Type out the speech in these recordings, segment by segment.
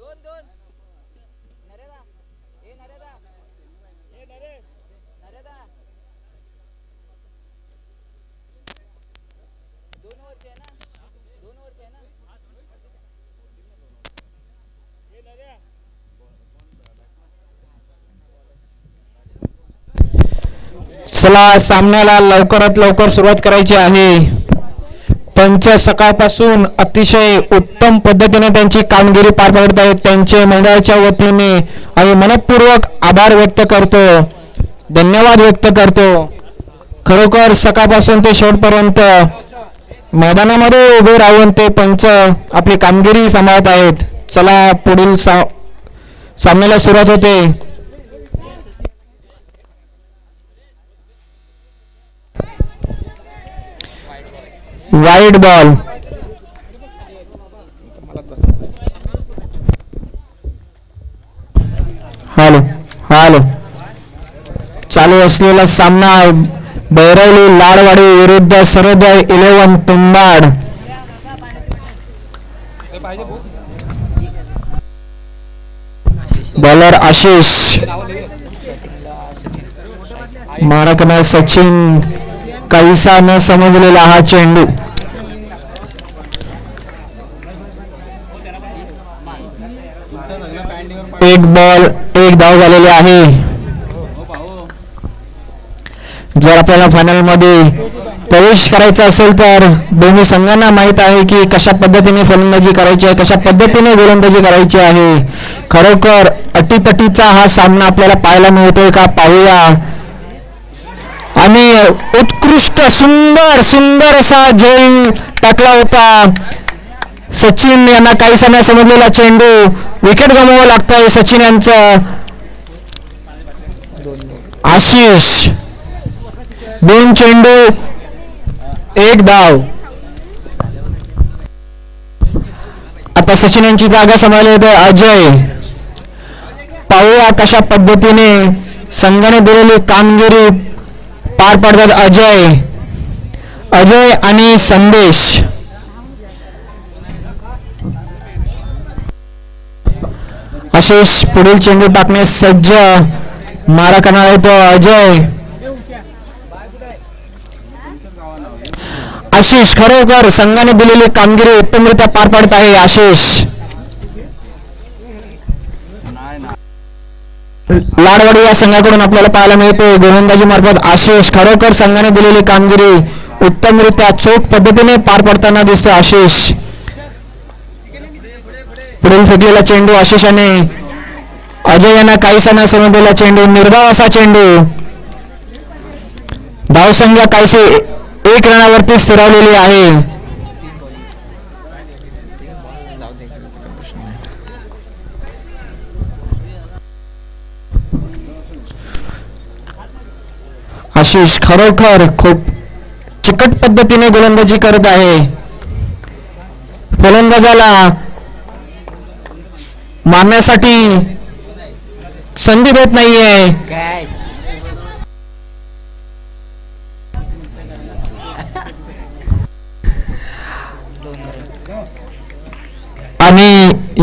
दोन दोन नरेदा ए नरेदा ए नरे नरेदा दोन वरचे आहे ना दोन वरचे आहे ना ए नरे चला सामन्याला लवकरात लवकर सुरुवात करायची आहे. पंच सकाळपासून अतिशय उत्तम पद्धतीने त्यांची कामगिरी पार पाडत आहेत. त्यांचे मंडळाच्या वतीने आम्ही मनपूर्वक आभार व्यक्त करतो. धन्यवाद व्यक्त करतो. खरोखर सकाळपासून ते शेवटपर्यंत मैदानामध्ये उभे राहून ते पंच आपली कामगिरी सांभाळत आहेत. चला पुढील सा सामन्याला सुरुवात होते. वाईट बॉल हॅलो हॅलो चालू असलेला सामना बैरवली लाडवाडी विरुद्ध सर्वोदय इलेव्हन तुंबाड बॉलर आशिष मारकना सचिन कैसा न समजलेला हा चेंडू एक बॉल एक धाव झालेली आहे जर आपल्याला फायनलमध्ये प्रवेश करायचा असेल तर दोन्ही संघांना माहीत आहे की कशा पद्धतीने फलंदाजी करायची आहे कशा पद्धतीने गोलंदाजी करायची आहे. खरोखर अटीतटीचा हा सामना आपल्याला पाहायला मिळतोय का पाहूया. आणि उत्कृष्ट सुंदर सुंदर असा झेल टाकला होता. सचिन यांना काहीसा नाही समजलेला चेंडू विकेट गमवावं लागतंय सचिन यांचं. आशिष दोन चेंडू एक धाव आता सचिन यांची जागा सांभाळली होते अजय. पाहूया कशा पद्धतीने संघाने दिलेली कामगिरी पार पडतात अजय. अजय आणि संदेश. आशिष पुढील चेंडू टाकण्यास सज्ज मारा करणार आहे तो अजय. आशिष खरोखर संघाने दिलेली कामगिरी उत्तमरित्या पार पाडत आहे आशिष. लाडवाडी या संघाकडून आपल्याला पाहायला मिळते गोलंदाजी मार्फत आशिष खरोखर संघाने दिलेली कामगिरी उत्तमरित्या चोख पद्धतीने पार पडताना दिसते आशिष. पुढील फेकलेला चेंडू आशिषाने. अजय यांना काहीसा न समजलेला चेंडू निर्धाव असा चेंडू. धावसंख्या काहीसे एक रनावरती स्थिरावलेली आहे. आशिष खरोखर खूप चिकट पद्धतीने गोलंदाजी करत आहे. फलंदाजाला मारण्यासाठी संधी देत नाहीये.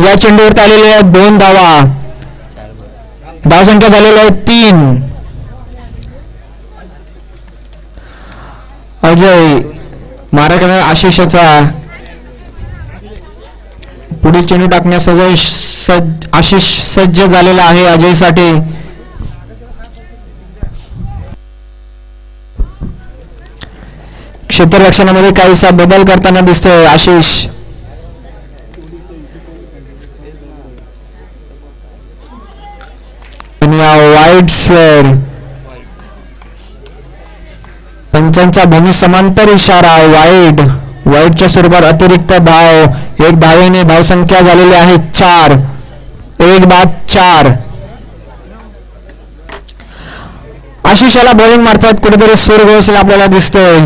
या चेंडूवरती आलेल्या आहेत दोन धावा. धावसंख्या झालेल्या आहेत? तीन. अजय मारा आशिषाचा पुढील चेंडू टाकण्यास अजय सज्ज आशिष सज्ज झालेला आहे अजयसाठी. क्षेत्ररक्षणामध्ये काहीसा बदल करताना दिसतोय आशिष. आणि या वाईट स्वेअर पंचांचा भूमी समांतर इशारा वाईड वाईटच्या स्वरूपात अतिरिक्त धाव एक धावेने धावसंख्या झालेली आहे चार एक बाद चार. आशिषाला बॉलिंग मारतात कुठेतरी सूर गोसल आपल्याला दिसतोय.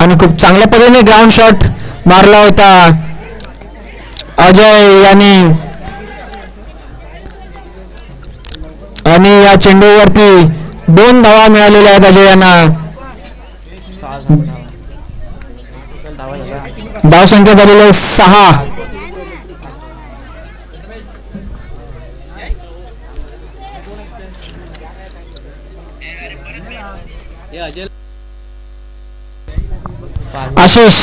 आणि खूप चांगल्या पद्धतीने ग्राउंड शॉट मारला होता. अजय यांनी आणि या चेंडूवरती दोन धावा मिळालेल्या आहेत अजय यांना धाव संख्या झालेली आहे सहा. आशिष.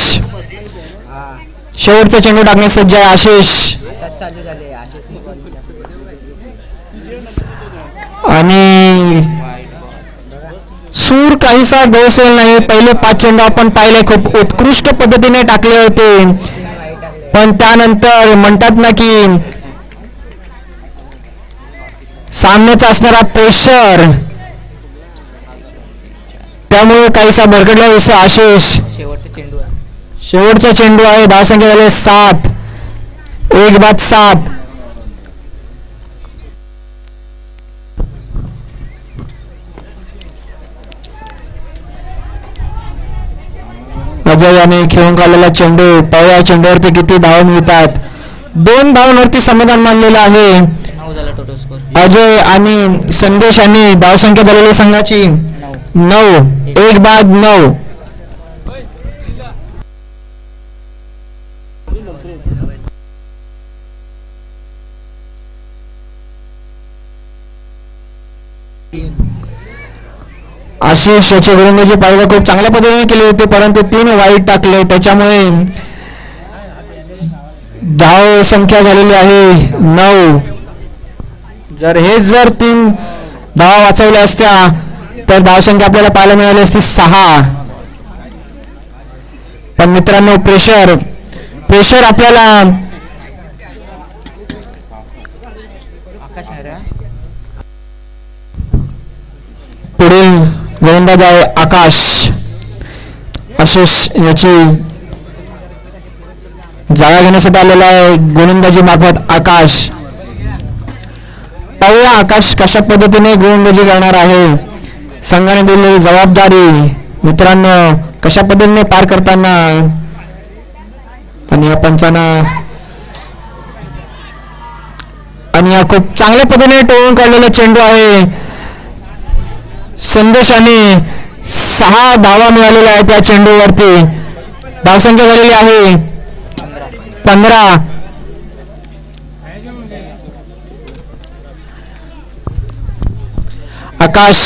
शेवटचा चेंडू टाकण्यास सज्ज आहे आशिष. आणि सूर काहीसा डोसेल नाही. पहिले पाच चेंडू आपण पाहिले खूप उत्कृष्ट पद्धतीने टाकले होते. पण त्यानंतर म्हणतात ना की सामन्याचा असणारा प्रेशर त्यामुळे काहीसा भरकटला दिसतो आशिष. शेवटचा चेंडू शेवटचा चेंडू आहे धावसंख्या झाले सात. एक बाद सात. अजय याने खेळून काढलेला चेंडू पहिल्या चेंडूवरती किती धाव मिळतात? दोन धावांवरती समाधान मानलेलं आहे. अजय आणि संदेश यांनी धावसंख्या झालेली संघाची नऊ. एक बाद नऊ. आशिष याचे गोलंदाजी पाहिजे खूप चांगल्या पद्धतीने केले होते परंतु तीन वाईट टाकले. त्याच्यामुळे धाव संख्या झालेली आहे नऊ. जर हे जर तीन धावा वाचवल्या असत्या तर धावसंख्या आपल्याला पाहायला मिळाली असती सहा. पण मित्रांनो प्रेशर प्रेशर आपल्याला गोलंदाज आहे आकाश आशिष याची जागा घेण्यासाठी आलेला आहे गोलंदाजी मार्फत आकाश. पाहूया आकाश कशा पद्धतीने गोलंदाजी करणार आहे. संघाने दिलेली जबाबदारी. मित्रांनो कशा पद्धतीने पार करताना? आणि या पंचांना. आणि हा खूप चांगल्या पद्धतीने टोळून काढलेला चेंडू आहे. संदेशाने सहा धावा मिळालेल्या आहेत त्या चेंडूवरती. धावसंख्या झालेली आहे. पंधरा. आकाश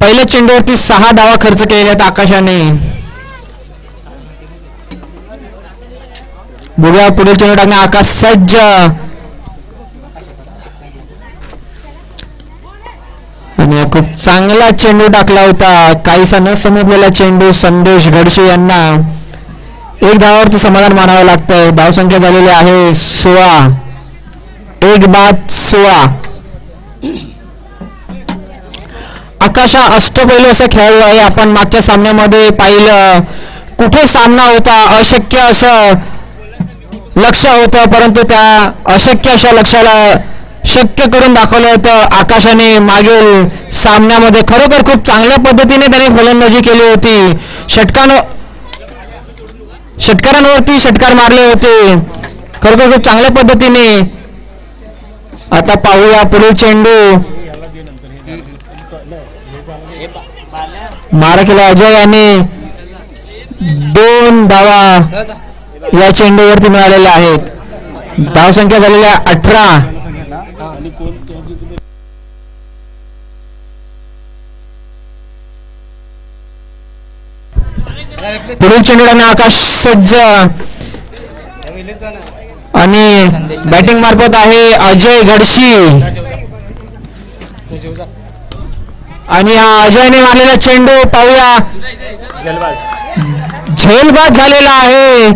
पहिल्या चेंडूवरती सहा धावा खर्च केलेल्या आहेत आकाशाने. बघूया पुढील चेंडू टाकणे आकाश सज्ज आणि हा खूप चांगला चेंडू टाकला होता. काहीसा न समजलेला चेंडू संदेश गडशे यांना. एक धावावरती समाधान मानावं लागतंय धावसंख्या झालेली आहे सोळा. एक बाद सोळा. आकाशा अष्टपैलू असा खेळाडू आहे. आपण मागच्या सामन्यामध्ये पाहिलं. कुठे सामना होता? अशक्य असं लक्ष होतं. परंतु त्या अशक्य अशा लक्षाला शक्य करून दाखवलं होतं. आकाशाने मागील सामन्यामध्ये खरोखर खूप चांगल्या पद्धतीने त्याने फलंदाजी केली होती. षटकान षटकारांवरती षटकार मारले होते. खरोखर खूप चांगल्या पद्धतीने. आता पाहूया पुढील चेंडू. मारा केला अजय याने दोन धावा या चेंडूवरती मिळालेल्या आहेत. धावसंख्या झालेल्या अठरा. पुढील चेंडू आकाश सज्ज. आणि बॅटिंग मार्फत आहे अजय घडशी. आणि हा अजयने मारलेला चेंडू पाहूया. झेलबाद झालेला आहे.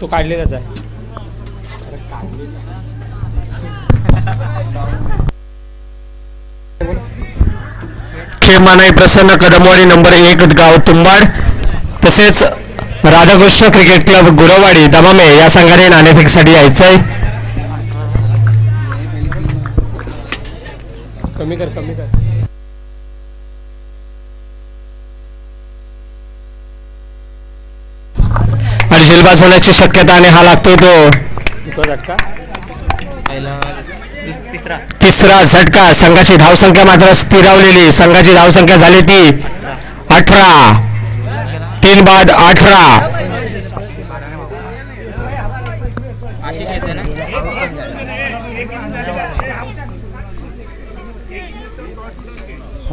तो काढलेलाच आहे. खेमानाई प्रसन्न कदमवाडी नंबर एक गाव तुंबाड तसेच राधाकृष्ण क्रिकेट क्लब गुरवाडी दमामे या संघाने नाणेफेकसाठी यायचंय. कमी कर कमी कर. होण्याची शक्यता आणि हा लागतोय तो. तो झटका? पहिला तिसरा. तिसरा झटका. संघाची धावसंख्या मात्र स्थिरावलेली. संघाची धावसंख्या झाली ती अठरा. तीन बाद अठरा आशिष येते ना हो बोला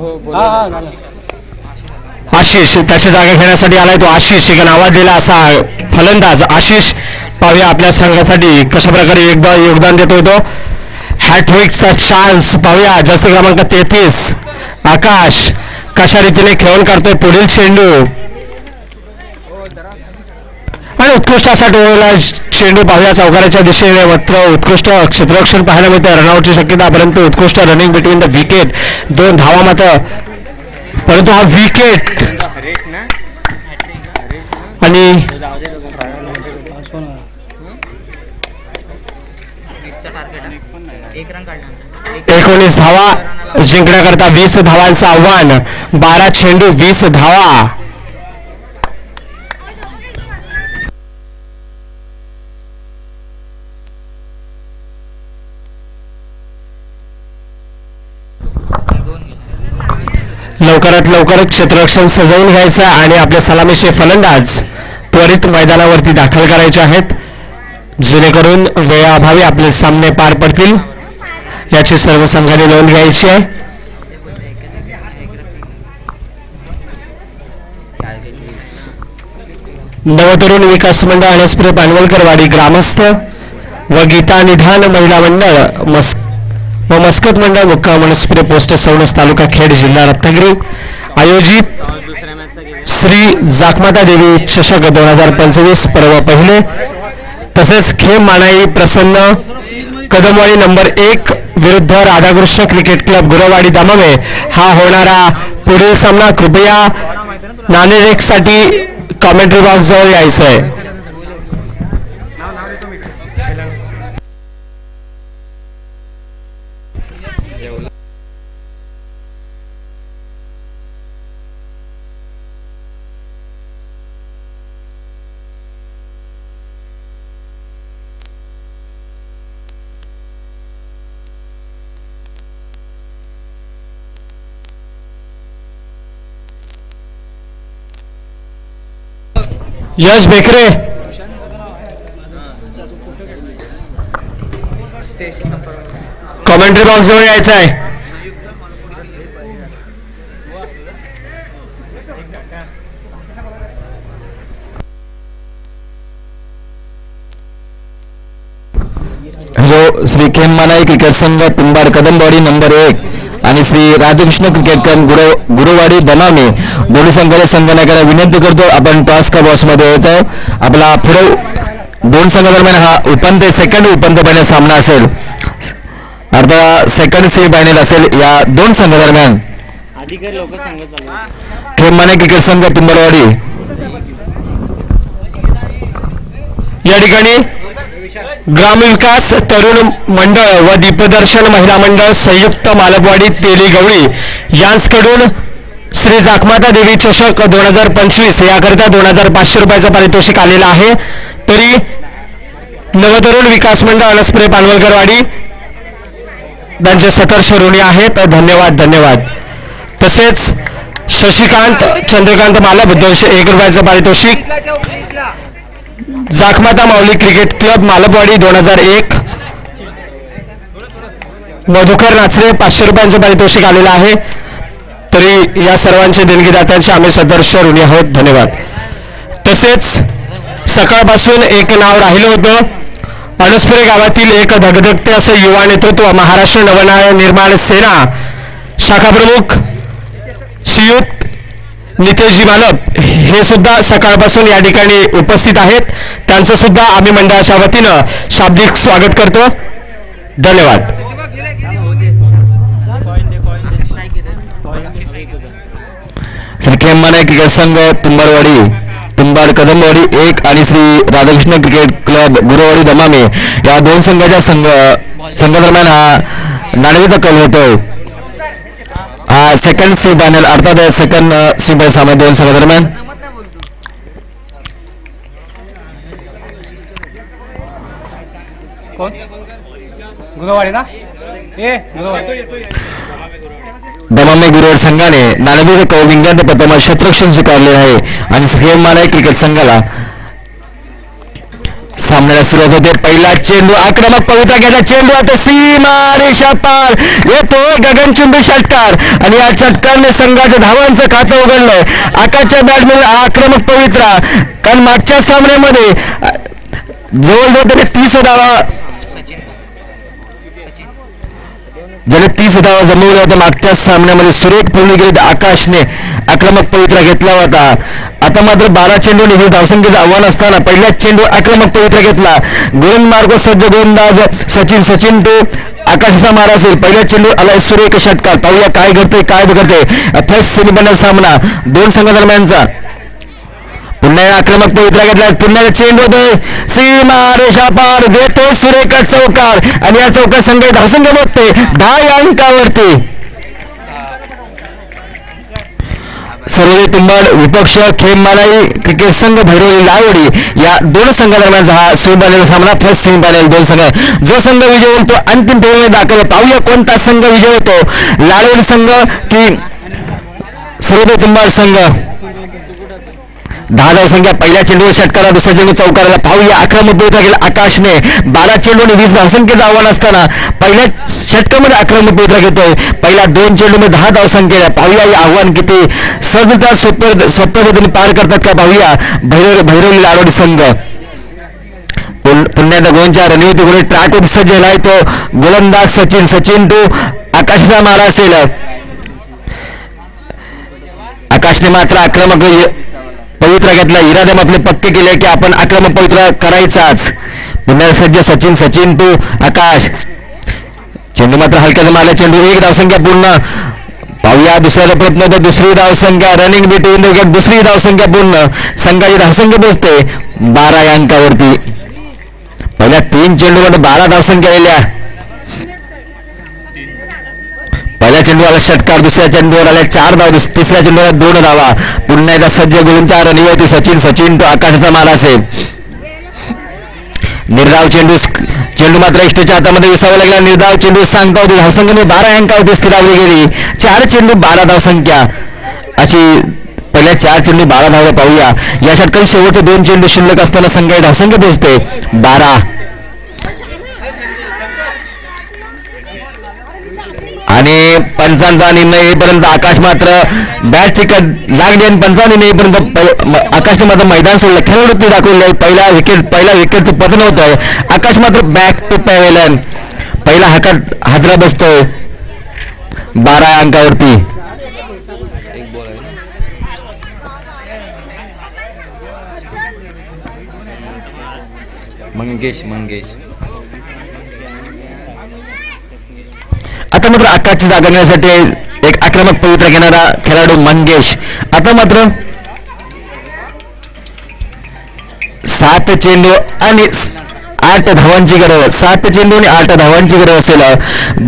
आशिष त्याची जागा घेण्यासाठी आलाय तो आशिष. एक नावाजलेला असा फलंदाज आशिष. पाहूया आपल्या संघासाठी कशा प्रकारे एकदा योगदान देतोय तो. हॅटविकचा चान्स पाहूया. जास्त क्रमांक तेहतीस. आकाश कशा रीतीने खेळून काढतोय पुढील चेंडू? उत्कृष्टासाठी उत्कृष्ट असा टोळला चेंडू पाहूया. चौकाराच्या दिशेने मात्र उत्कृष्ट क्षेत्ररक्षण पाहायला मिळते रनआउटची शक्यता परंतु उत्कृष्ट रनिंग बिटवीन द विकेट दोन धावा मात्र. परंतु हा विकेट आणि एकोणीस धावा जिंकण्याकरता वीस धावांचं आव्हान बारा चेंडू वीस धावा. लवकरात लवकर क्षेत्ररक्षण सजवून घ्यायचं आणि आपले सलामीचे फलंदाज त्वरित मैदानावरती दाखल करायचे आहेत. जेणेकरून वेळाअभावी आपले सामने पार पडतील. याची सर्व संघाने नोंद घ्यायची आहे. नवतरुण विकास मंडळ अनस्प्रे पानवलकरवाडी ग्रामस्थ व गीता निधान महिला मंडळ मस्क व मस्कत मंडळ मुक्का अनस्प्रे पोस्ट सौणस तालुका खेड जिल्हा रत्नागिरी. आयोजित श्री जाकमाता देवी चषक दोन हजार पंचवीस पर्व पहिले. तसेच खेम मानाई प्रसन्न कदमवाडी नंबर एक विरुद्ध राधाकृष्ण क्रिकेट क्लब गुरवाडी दामामे हा होणारा पुढील सामना. कृपया नाणेरेखसाठी कॉमेंट्री बॉक्स जवळ यायचं आहे यश बेकरे। कॉमेंट्री बॉक्स जवळ यायचं आहे. जो श्री खेम खेममानाई क्रिकेट संघ तुंबाड कदमवाडी नंबर एक. आणि श्री राधाकृष्ण क्रिकेट क्लब गुरु गुरुवाडी दनामे दोन्ही संघाच्या संघनायकाला विनंती करतो. आपण टॉस का बॉसमध्ये यायचं? आहे आपला पुढे दोन संघादरम्यान हा उपांत्य सेकंड उपांत्य फायनल सामना असेल. अर्धा सेकंड सेमी फायनल असेल या दोन संघादरम्यान. खेमाने क्रिकेट संघ तुंबाडवाडी या ठिकाणी ग्रामविकास तरुण मंडळ व दीपदर्शन महिला मंडळ संयुक्त मालकवाडी तेली गवळी यांचकडून श्री जाखमाता देवी चषक दोन हजार पंचवीस याकरिता दोन हजार पाचशे रुपयाचं पारितोषिक आलेलं आहे. तरी नवतरुण विकास मंडळ अनस्प्रे पानवलकरवाडी त्यांचे सतर्श ऋणी आहेत धन्यवाद धन्यवाद. तसेच शशिकांत चंद्रकांत मालप दोनशे एक रुपयाचं पारितोषिक. जाखमाता माऊली क्रिकेट क्लब मालपवाडी दोन हजार एक. मधुकर नाचरे पाचशे रुपयांचं पारितोषिक आलेलं आहे. तरी या सर्वांचे देणगीदात्यांचे आम्ही सदर्श ऋणी आहोत. धन्यवाद. तसेच सकाळपासून एक नाव राहिलं होतं. अणसपुरे गावातील एक धगधगते असं युवा नेतृत्व महाराष्ट्र नवनाय निर्माण सेना शाखा प्रमुख श्रीयुत नितेशजी मालप हे सुद्धा सकाळपासून या ठिकाणी उपस्थित आहेत. त्यांचं सुद्धा आम्ही मंडळाच्या वतीनं शाब्दिक स्वागत करतो. धन्यवाद. श्री खेम्मानाय क्रिकेट संघ तुंबारवाडी तुंबाड कदमवाडी एक आणि श्री राधाकृष्ण क्रिकेट क्लब गुरुवाडी दमामे. या दोन संघाच्या संघ संघादरम्यान हा नाणेचा कल होतोय. हा सेकंड सी फायनल अर्थात सेकंड सी सामना दोन संघादरम्यान. कोण? गुगवाडी ना ए गुगवाडी दमामे गुरुवार संघाने नाणेफेक कौलिंगात प्रथम क्षेत्रक्षण स्वीकारले आहे. आणि खेम्मानाय क्रिकेट संघाला सामन्याला सुरुवात होते. पहिला चेंडू आक्रमक पवित्रा घ्यायचा चेंडू आता सीमा रेषा पार. येतो गगनचुंबी षटकार. आणि या षटकारने संघाच्या धावांचं खातं उघडलंय. आकाशच्या बॅटमध्ये आक्रमक पवित्रा. कारण मागच्या सामन्यामध्ये जवळजवळ त्याने तीस धावा ज्याने तीस धावा जमवल्या होत्या मागच्या सामन्यामध्ये सुरेख पूर्ण गेले आकाशने. आक्रमक पवित्रा घेतला होता. आता मात्र बारा चेंडू निघून धावसंख्येचं आव्हान असताना पहिल्याच चेंडू आक्रमक पवित्रा घेतला. गोलंदमार्ग सज्ज गोलंदाज सचिन सचिन तो आकाशाचा मारा असेल. पहिल्या चेंडू आलाय सुरेख षटकार. पाहूया काय घडतंय काय घडतंय. फर्स्ट सेमीफायनल सामना. दोन संघादरम्यानचा. पुन्हा आक्रमक पवित्रा घेतला. पुन्हा एक चेंडू होतोय सीमा रेषा पार देतो सुरेखा चौकार. आणि या चौकार संघ धावसंख्या बघते दहा या अंकावरती. सर्वोदय तुंबाड विपक्ष खेममालाई क्रिकेट संघ भैरवली लावडी या दोन संघादरम्यान हा सेमीफायनल सामना फर्स्ट सेमीफायनल दोन संघ. जो संघ विजय होतो अंतिम फेरीमध्ये दाखल पाहूया कोणता संघ विजय होतो. लाडवडी संघ की सर्वोदय तुंबाड संघ? दहा धाव संख्या पहिल्या चेंडूवर षटकारा दुसऱ्या चेंडू चौकाराला पाहूया. अकरा मुद्दे गेला आकाशने. बारा चेंडू आणि वीस धावसंख्येचं आव्हान असताना पहिल्या षटकामध्ये अकरा मुद्दे घेतोय पहिल्या दोन चेंडूमध्ये दहा धावसंख्या पाहूया हे आव्हान किती सहजता सोप्या सोप्या पद्धतीने पार करतात का? पाहूया. भैरव भैरवली लाडोडी संघ. पुन- पुन्हा एकदा गोंच्या रणनीती गुरु ट्रॅक सज्ज झालाय तो गोलंदाज सचिन सचिन टू आकाशचा मारा असेल. आकाशने मात्र आक्रमक पवित्रा घेतला. इरादम आपले पक्के केले की आपण आक्रमक पवित्रा करायचाच. पुन्हा सज्ज सचिन सचिन टू आकाश. चेंडू मात्र हलक्याचा मारला. चेंडू एक धावसंख्या पूर्ण. पाहूया दुसऱ्याचा प्रयत्न होता दुसरी धावसंख्या. रनिंग बिटवीन द विकेट दुसरी धावसंख्या पूर्ण. संघाची धावसंख्या पोहोचते. बारा या अंकावरती. पहिल्या तीन चेंडूमध्ये बारा धावसंख्या आलेल्या. चेंडूला षटकार दुसऱ्या चेंडूवर आल्या चार धाव तिसऱ्या चेंडूला दोन धावा. पुन्हा एकदा सज्ज गुरुंच्या चार होती सचिन सचिन तो आकाशाचा मारा असेल निर्धाव चेंडू चेंडू मात्र इष्टच्या हातामध्ये विसावा लागला. निर्धाव चेंडू सांगता होती. धावसंख्येने बारा अंकावरती स्थिरावली गेली. चार चेंडू बारा धावसंख्या अशी पहिल्या चार चेंडू बारा धावा पाहूया. या षटकात शेवटचे दोन चेंडू शिल्लक असताना संघ धावसंख्या पोहोचते. बारा. आणि पंचांचा निर्णय येईपर्यंत आकाश मात्र बॅट चिकट लागली आणि पंचा निर्णय येईपर्यंत आकाशने मात्र मैदान सोडलं. ते दाखवलं पहिला विकेट पहिला विकेटचं पतन होतंय. आकाश मात्र बॅक टू पॅवेलन पहिला हातात हाजरा बसतोय. बारा अंकावरती. मंगेश मंगेश. आता मात्र आकाशची जागा घेण्यासाठी एक आक्रमक पवित्रा घेणारा खेळाडू मंगेश. आता मात्र सात चेंडू आणि आठ धावांची गरज. सात चेंडू आणि आठ धावांची गरज असेल.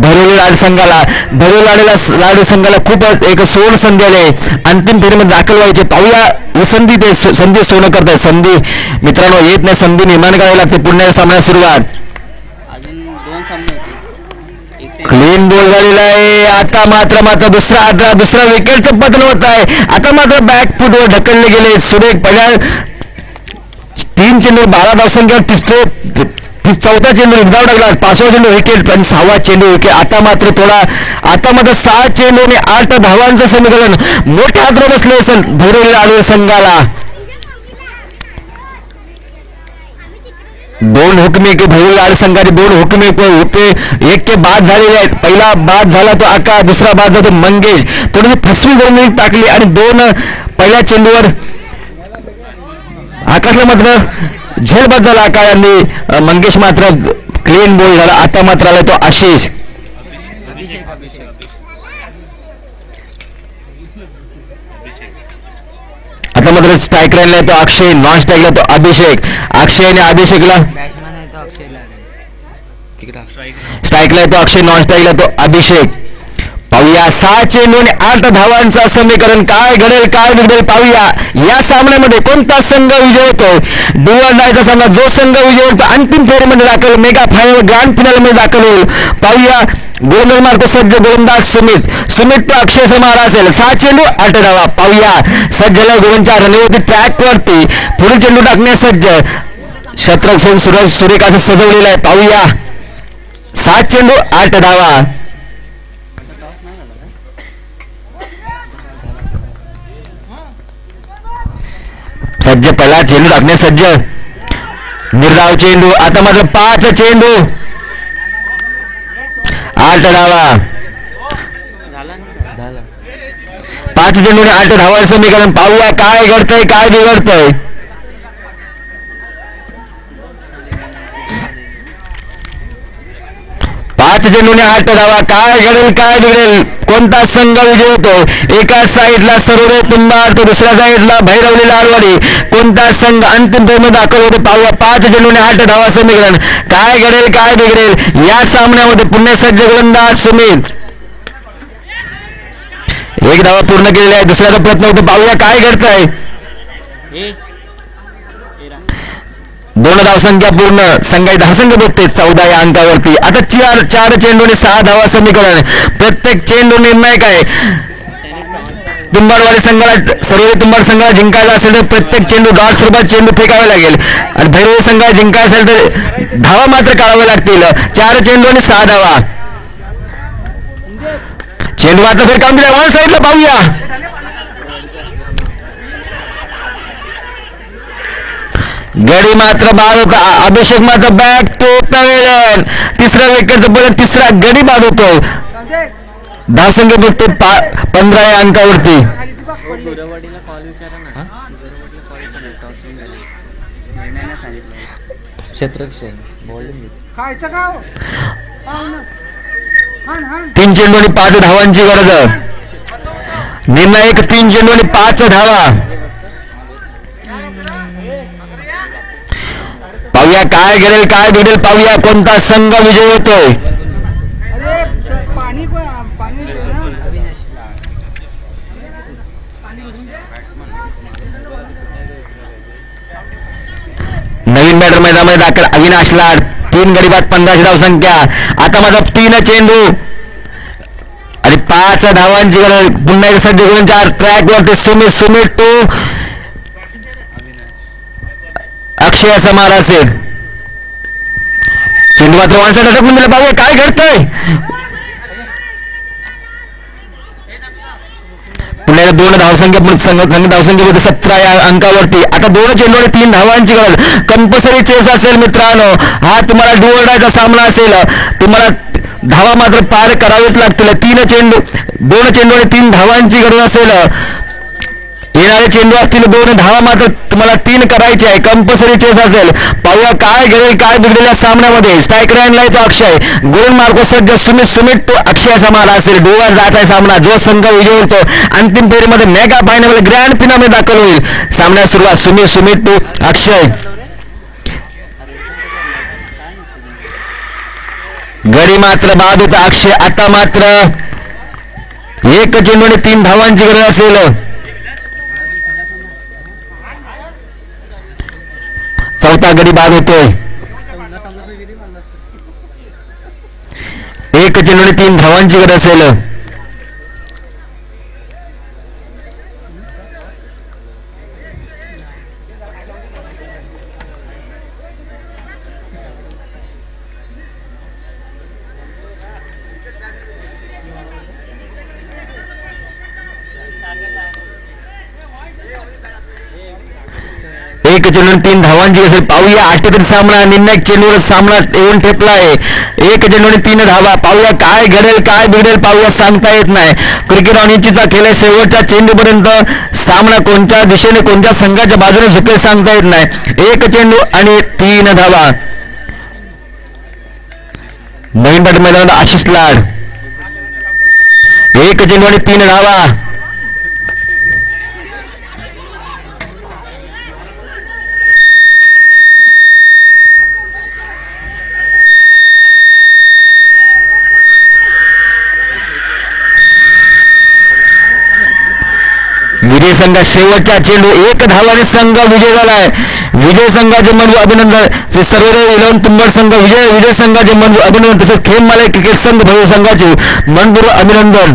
भरोली लाड संघाला भरोली लाडूला लाडू संघाला खूप एक सोन संधी आली. अंतिम फेरीमध्ये दाखल व्हायचे. पाहूया ही संधी ते संधी सोनं करत संधी मित्रांनो येत नाही. संधी निर्माण करावी लागते. पुन्हा सामन्यात सुरुवात अजून दोन सामने होते एक क्लीन बॉल झालेला आहे. आता मात्र मात्र दुसरा आता दुसरा विकेटचं पतन होत आहे. आता मात्र बॅक फुटवर ढकलले गेले. सुरेख पहिल्या तीन चेंडू बारा धावसंख्या तिसरे ती- चौथा चेंडू उद्गाव टाकला पाचवा चेंडू विकेट आणि सहावा चेंडू विकेट आता मात्र थोडा आता मात्र सहा चेंडू आणि आठ धावांचं समीकरण. मोठ्या हात्र बसले असेल भैरवली आडवे संघाला. दोन हुकमे की भैरवली लाल संघाचे दोन हुकमे होते. एक के बाद झालेले आहेत. पहिला बाद झाला तो आका दुसरा बाद झाला तो मंगेश. थोडीशी फसवी गोलंदाजी टाकली आणि दोन पहिल्या चेंडूवर आकाशला मात्र झेलबाद झाला आकाश आणि मंगेश मात्र क्लीन बोल झाला. आता मात्र आला तो आशिष. आता मात्र स्ट्राईक राहिला तो अक्षय नॉन स्ट्राईकला तो अभिषेक. अक्षय आणि अभिषेकला बॅट्समॅन आहे तो अक्षय स्ट्राईकला तो अक्षय नॉन स्ट्राईकला तो अभिषेक. पाहूया. सहा चेंडू आणि आठ धावांचा समीकरण काय घडेल काय बिघडेल पाहूया. या सामन्यामध्ये कोणता संघ विजय होतोय? डुअर जायचा सामना जो संघ विजय होतो अंतिम फेरीमध्ये दाखल मेगा फायनल ग्रँड फिनाल मध्ये दाखल होईल. पाहूया. गोलंदाज मार्ग सज्ज गोलंदाज सुमित. सुमित तो अक्षय समार असेल. सहा चेंडू आठ धावा. पाहूया. सज्जला गोलंदाज रनवरती ट्रॅक वरती. पुढील चेंडू टाकण्यास सज्ज. शत्रक सेन सुरज सुरेख असं सजवलेलं आहे. पाहूया. सात चेंडू आठ धावा. सज्ज पहिला चेंडू टाकणे सज्ज. निर्धाव चेंडू आता मात्र पाच चेंडू. आठ धावा. पाच चेंडू आणि आठ धावा समीकरण पाहूया. काय घडतंय काय बिघडतंय? पाच चेंडू आठ धावा. काय घडेल काय बिघडेल कोणता संघ विजय होतो? एका साईडला सरोरे तुंबार तर दुसऱ्या साईडला भैरवली लालवाडी. कोणता संघ अंतिम प्रेम दाखल होतो? पाहूया. पाच चेंडू आठ धावा समीकरण. काय घडेल काय बिघडेल? या सामन्यामध्ये पुणे सज्ज गोलंदाज सुमित. एक धावा पूर्ण केलेला आहे. दुसऱ्याचा प्रयत्न होतो. पाहूया काय घडत आहे दोन धावसंख्या पूर्ण संघाची धावसंख्या भेटते चौदा या अंकावरती. आता चार चार चेंडूने सहा धावा समीकरण. प्रत्येक चेंडू निर्णायक आहे. तुंबाडवाडी संघाला सर्व तुंबाड संघाला जिंकायला असेल तर प्रत्येक चेंडू डॉट स्वरूपात चेंडू फेकावा लागेल. आणि भैरवी संघाला जिंकायला असेल तर धावा मात्र काढाव्या लागतील. चार चेंडू आणि सहा धावा. चेंडू मात्र फेर काम दिला. वन साईडला पाहूया. गडी मात्र बाद होता अभिषेक मात्र बॅट तो पवेलन तिसरा विकेटचा बॉल तिसरा गडी बाद होतोय धावसंख्या बघते पंधरा या अंकावरती. तीन चेंडू आणि पाच धावांची गरज. निर्णायक तीन चेंडू आणि पाच धावा. पाहूया काय घडेल काय बिघडेल पाहूया कोणता संघ विजय होतोय. नवीन बॅटर मैदानामध्ये दाखल अविनाश लाड. तीन गरीबात पंधराशे धाव संख्या. आता माझा तीन चेंडू. आणि पाच धावांची गरज. पुन्हा एक सज्ज करून चार ट्रॅक वरती सुमित सुमित टू अक्षय असा मार असेल. चेंडू माणसाला टाकून दिलं बाबा काय घडतंय? पुण्याला दोन धावसंख्या पण संघ संघ धावसंख्या होती सतरा या अंकावरती. आता दोन चेंडू तीन धावांची गरज. कंपल्सरी चेस असेल मित्रांनो. हा तुम्हाला डुवडाचा सामना असेल. तुम्हाला धावा मात्र पार करावेच लागतील. तीन चेंडू दोन चेंडू आणि तीन धावांची गरज असेल. येणारे चेंडू असतील दोन धावा मात्र तुम्हाला तीन करायचे आहे. कंपल्सरी चेस असेल. पाहूया काय घडेल काय बिघडेल या सामन्यामध्ये स्ट्राईक राईनला येतो अक्षय. गोल मार्ग सज्ज सुमित सुमित तो अक्षय समान असेल. डोळ्यात जात आहे सामना. जो संघ विजय होतो अंतिम फेरीमध्ये मेगा फायनल ग्रँड फिनामध्ये दाखल होईल. सामन्या सुरुवात सुमित सुमित टू अक्षय. घरी मात्र बाद होता अक्षय आता मात्र एक चेंडू तीन धावांची गरज असेल. चौथा गडी बाद एक चेंडूने तीन धावांची गरज असेल. एक चेंडून तीन धावांची असेल. पाहूया आठवतील सामना निर्णायक चेंडूवर सामना येऊन ठेपला आहे एक चेंडू तीन धावा. पाहूया काय घडेल काय बिघडेल पाहूया सांगता येत नाही. क्रिकेट अनिश्चितचा खेळ आहे शेवटच्या चेंडूपर्यंत सामना कोणत्या दिशेने कोणत्या संघाच्या बाजूने झुकेल सांगता येत नाही. एक चेंडू आणि तीन धावा. नवीन पाटी मैदानात आशिष लाड. एक चेंडू आणि तीन धावा. विजय संघात शेवटचा चेंडू एक धावाने संघ विजय झालाय. विजय संघाचे मनू अभिनंदन श्री सर्वदेव इलेवन तुंबड संघ विजय विजय संघाचे मनू अभिनंदन तसेच खेम मालक क्रिकेट संघ भव्य संघाचे मनपूर्वक अभिनंदन.